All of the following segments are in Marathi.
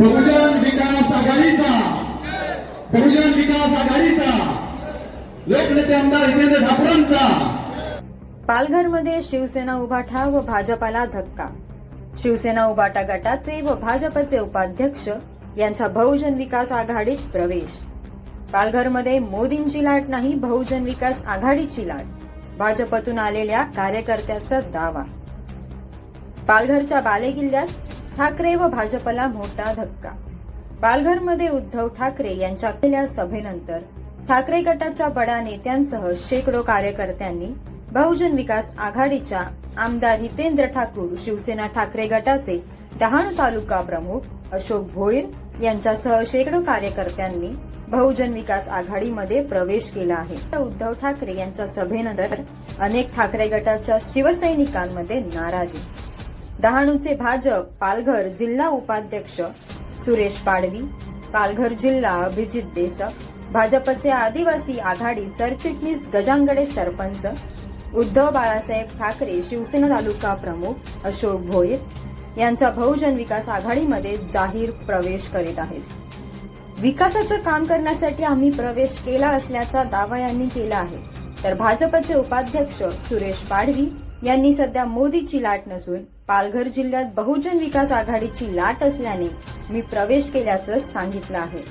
बहुजन विकास आघाडीचा. बहुजन विकास आघाडीचा. लोकनेते आमदार हितेंद्र ठाकूरांचा. पालघरमध्ये शिवसेना उभाठा व भाजपाला धक्का. शिवसेना उभाटा गटाचे व भाजपचे उपाध्यक्ष यांचा बहुजन विकास आघाडीत प्रवेश. पालघरमध्ये मोदींची लाट नाही बहुजन विकास आघाडीची लाट. भाजपतून आलेल्या कार्यकर्त्याचा दावा. पालघरच्या बालेकिल्ल्यात ठाकरे व भाजपला मोठा धक्का. पालघरमध्ये उद्धव ठाकरे यांच्या केलेल्या सभेनंतर ठाकरे गटाच्या बड्या नेत्यांसह शेकडो कार्यकर्त्यांनी बहुजन विकास आघाडीच्या आमदार हितेंद्र ठाकूर शिवसेना ठाकरे गटाचे डहाणू तालुका प्रमुख अशोक भोईर यांच्यासह शेकडो कार्यकर्त्यांनी बहुजन विकास आघाडीमध्ये प्रवेश केला आहे. तर उद्धव ठाकरे यांच्या सभेनंतर अनेक ठाकरे गटाच्या शिवसैनिकांमध्ये नाराजी. डहाणूचे भाजप पालघर जिल्हा उपाध्यक्ष सुरेश पाडवी पालघर जिल्हा अभिजित देसक भाजपचे आदिवासी आघाडी सरचिटणीस गजांगडे सरपंच उद्धव बाळासाहेब ठाकरे शिवसेना तालुका प्रमुख अशोक भोईर यांचा बहुजन विकास आघाडीमध्ये जाहीर प्रवेश करीत आहेत. विकासाचं काम करण्यासाठी आम्ही प्रवेश केला असल्याचा दावा यांनी केला आहे. तर भाजपचे उपाध्यक्ष सुरेश पाडवी यांनी सध्या मोदीची लाट नसून पालघर जिल्ह्यात बहुजन विकास आघाडीची लाट असल्याने मी प्रवेश केल्याचं सांगितलं आहे.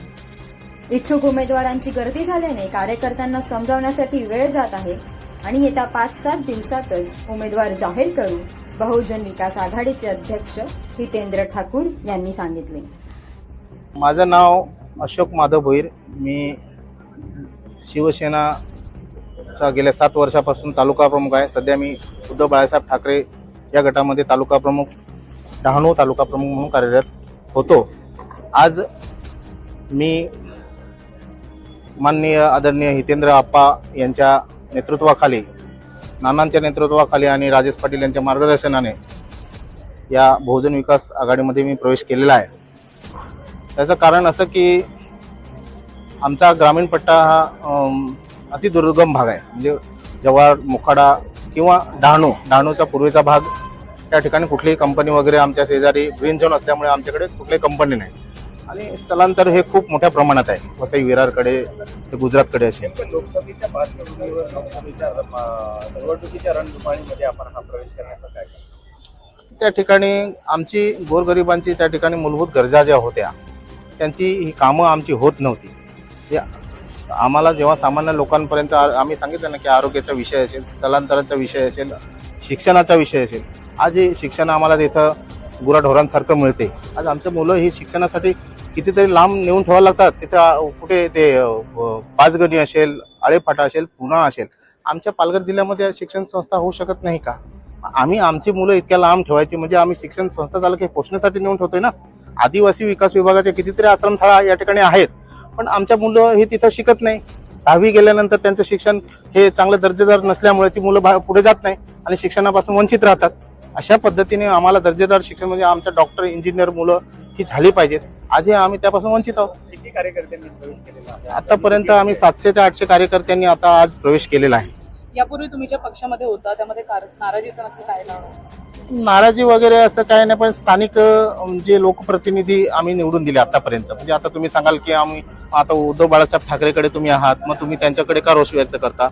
इच्छुक उमेदवारांची गर्दी झाल्याने कार्यकर्त्यांना समजावण्यासाठी वेळ जात आहे आणि येत्या पाच सात दिवसातच उमेदवार जाहीर करू बहुजन विकास आघाडीचे अध्यक्ष हितेंद्र ठाकूर यांनी सांगितले. माझं नाव अशोक माधव भोईर. मी शिवसेनाचा गेल्या सात वर्षापासून तालुका प्रमुख आहे. सध्या मी उद्धव बाळासाहेब ठाकरे या गटामध्ये तालुका प्रमुख डहाणू तालुका प्रमुख म्हणून कार्यरत होतो. आज मी माननीय आदरणीय हितेंद्र आप्पा यांच्या नेतृत्वाखाली नानांच्या नेतृत्वाखाली आणि राजेश पाटील यांच्या मार्गदर्शनाने या बहुजन विकास आघाडीमध्ये मी प्रवेश केलेला आहे. त्याचं कारण असं की आमचा ग्रामीण पट्टा हा अतिदुर्गम भाग आहे. म्हणजे जव्हार मोखाडा किंवा डहाणू डहाणूचा पूर्वेचा भाग त्या ठिकाणी कुठलीही कंपनी वगैरे आमच्या शेजारी ग्रीन झोन असल्यामुळे आमच्याकडे कुठलीही कंपनी नाही. आणि स्थलांतर हे खूप मोठ्या प्रमाणात आहे. वसई विरारकडे ते गुजरातकडे असेल. लोकसभेच्या पार्श्वभूमीवर लोकसभेच्या अं, निवडणुकीच्या रणधुमाळीमध्ये आपण हा प्रवेश करण्याचं काय कारण? त्या ठिकाणी आमची गोरगरिबांची त्या ठिकाणी मूलभूत गरजा ज्या होत्या त्यांची ही कामं आमची होत नव्हती. आम्हाला जेव्हा सामान्य लोकांपर्यंत आम्ही सांगितलं ना की आरोग्याचा विषय असेल स्थलांतराचा विषय असेल शिक्षणाचा विषय असेल आज हे शिक्षण आम्हाला तिथं गुराढोरांसारखं मिळते. आज आमचं मुलं ही शिक्षणासाठी कितीतरी लांब नेऊन ठेवायला लागतात. तिथं कुठे ते पाचगणी असेल आळेफाटा असेल पुणा असेल. आमच्या पालघर जिल्ह्यामध्ये शिक्षण संस्था होऊ शकत नाही का? आम्ही आमची मुलं इतक्या लांब ठेवायची म्हणजे आम्ही शिक्षण संस्था चालक हे पोषणासाठी नेऊन ठेवतोय ना? आदिवासी विकास विभागाचे कितीतरी आश्रमशाळा या ठिकाणी आहेत. पण आमच्या मुलं हे तिथं शिकत नाही. दहावी गेल्यानंतर त्यांचं शिक्षण हे चांगलं दर्जेदार नसल्यामुळे ती मुलं पुढे जात नाही आणि शिक्षणापासून वंचित राहतात. अशा पद्धतीने आम्हाला दर्जेदार शिक्षण म्हणजे आमच्या डॉक्टर इंजिनियर मुलं ही झाली पाहिजेत. आजही आम्ही त्यापासून वंचित आहोत. किती कार्यकर्त्यांनी प्रवेश केलेला आहे? आतापर्यंत आम्ही सातशे ते आठशे कार्यकर्त्यांनी आता आज प्रवेश केलेला आहे. यापूर्वी तुम्ही ज्या पक्षामध्ये होता त्यामध्ये कार- नाराजीचं नक्की काय नाराजी वगैरे असं काही नाही पण स्थानिक जे लोकप्रतिनिधी आम्ही निवडून दिले आतापर्यंत. म्हणजे आता तुम्ही सांगाल की आम्ही आता उद्धव बाळासाहेब ठाकरेकडे तुम्ही आहात मग तुम्ही त्यांच्याकडे का रोष व्यक्त करता?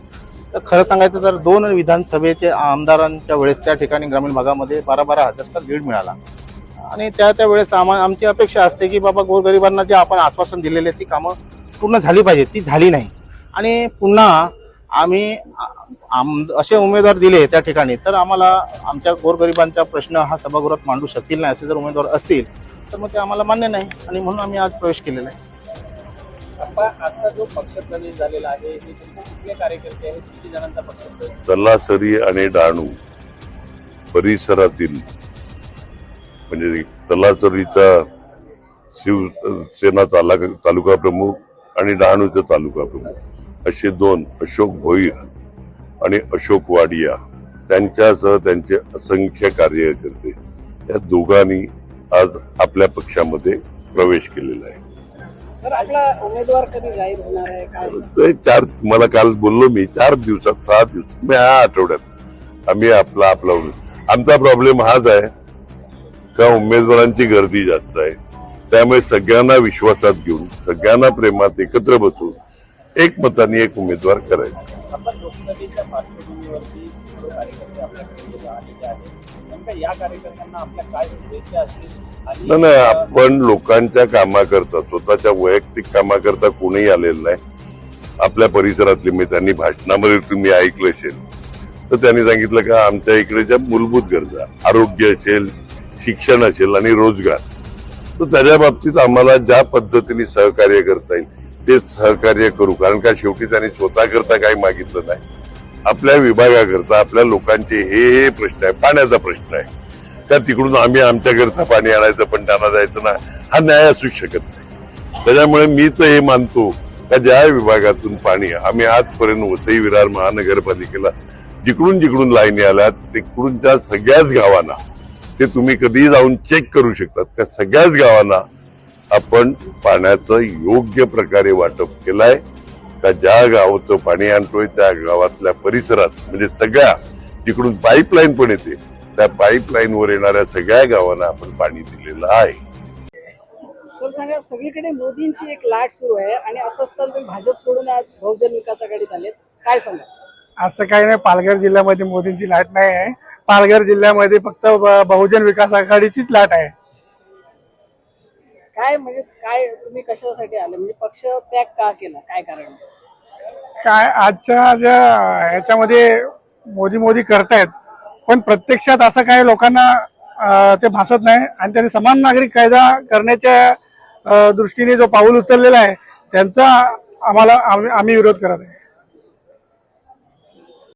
तर खरं सांगायचं तर दोन विधानसभेचे आमदारांच्या वेळेस त्या ठिकाणी ग्रामीण भागामध्ये बारा बारा हजारचा लीड मिळाला. आणि त्या त्या वेळेस आम्हा आमची अपेक्षा असते की बाबा गोरगरिबांना जे आपण आश्वासन दिलेले ती कामं पूर्ण झाली पाहिजे ती झाली नाही. आणि पुन्हा आम्ही आम असे उमेदवार दिले त्या ठिकाणी तर आम्हाला आमच्या गोरगरिबांचा प्रश्न हा सभागृहात मांडू शकतील नाही असे जर उमेदवार असतील तर मग ते आम्हाला मान्य नाही आणि म्हणून आम्ही आज प्रवेश केलेला आहे. आपण आजचा जो पक्ष प्रवेश झालेला आहे हे तुमचे कुठले कार्यकर्ते आहेत? किती जणांचा पक्ष प्रवेश? तलासरी आणि डहाणू परिसरातील म्हणजे तलासरीचा शिवसेना तालुका तालुका प्रमुख आणि डहाणूचा तालुका प्रमुख असे दोन अशोक भोईर आणि अशोक वाडिया त्यांच्यासह त्यांचे असंख्य कार्यकर्ते या दोघांनी आज आपल्या पक्षामध्ये प्रवेश केलेला आहे. चार मला काल बोललो मी चार दिवसात सहा दिवसात मी ह्या आठवड्यात आम्ही आपला आपला आमचा प्रॉब्लेम हाच आहे का उमेदवारांची गर्दी जास्त आहे. त्यामुळे सगळ्यांना विश्वासात घेऊन सगळ्यांना प्रेमात एकत्र बसून एक मताने एक उमेदवार करायचा. नाही नाही आपण लोकांच्या कामाकरता स्वतःच्या वैयक्तिक कामाकरता कोणीही आलेलं नाही. आपल्या परिसरातले मी त्यांनी भाषणामध्ये तुम्ही ऐकलं असेल तर त्यांनी सांगितलं का आमच्या इकडे ज्या मूलभूत गरजा आरोग्य असेल शिक्षण असेल आणि रोजगार तर त्याच्या बाबतीत आम्हाला ज्या पद्धतीने सहकार्य करता येईल ते सहकार्य करू कारण का शेवटी त्यांनी स्वतः करता काही मागितलं नाही. आपल्या विभागाकरता आपल्या लोकांचे हे हे प्रश्न आहे पाण्याचा प्रश्न आहे. त्या तिकडून आम्ही आमच्याकरता पाणी आणायचं पण त्यांना जायचं ना हा न्याय असू शकत नाही. त्याच्यामुळे मी तर हे मानतो का ज्या विभागातून पाणी आम्ही आजपर्यंत वसई विरार महानगरपालिकेला जिकडून जिकडून लाईनी आल्या तिकडूनच्या सगळ्याच गावांना ते तुम्ही कधीही जाऊन चेक करू शकतात. त्या सगळ्याच गावांना आपण पाण्याचं योग्य प्रकारे वाटप केलंय. का ज्या गावाचं पाणी आणतोय त्या गावातल्या परिसरात म्हणजे सगळ्या तिकडून पाईपलाईन पण येते. त्या पाईपलाईन वर येणाऱ्या सगळ्या गावांना आपण पाणी दिलेलं आहे. सर सांगा सगळीकडे मोदींची एक लाट सुरू आहे आणि असं असताना तुम्ही भाजप सोडून आज बहुजन विकास आघाडीत आलेत. काय सांगा? असं काही नाही पालघर जिल्ह्यामध्ये मोदींची लाट नाही आहे. पालघर जिल्ह्यामध्ये फक्त बहुजन विकास आघाडीचीच लाट आहे. काय म्हणजे काय तुम्ही कशासाठी आले? म्हणजे पक्ष त्याग का केला? काय कारण? काय आजच्या ज्या ह्याच्यामध्ये मोदी मोदी करतायत पण प्रत्यक्षात असं काही लोकांना ते भासत नाही आणि त्यांनी समान नागरिक कायदा करण्याच्या दृष्टीने जो पाऊल उचललेला आहे त्यांचा आम्हाला आम्ही आम्ही विरोध करत आहे.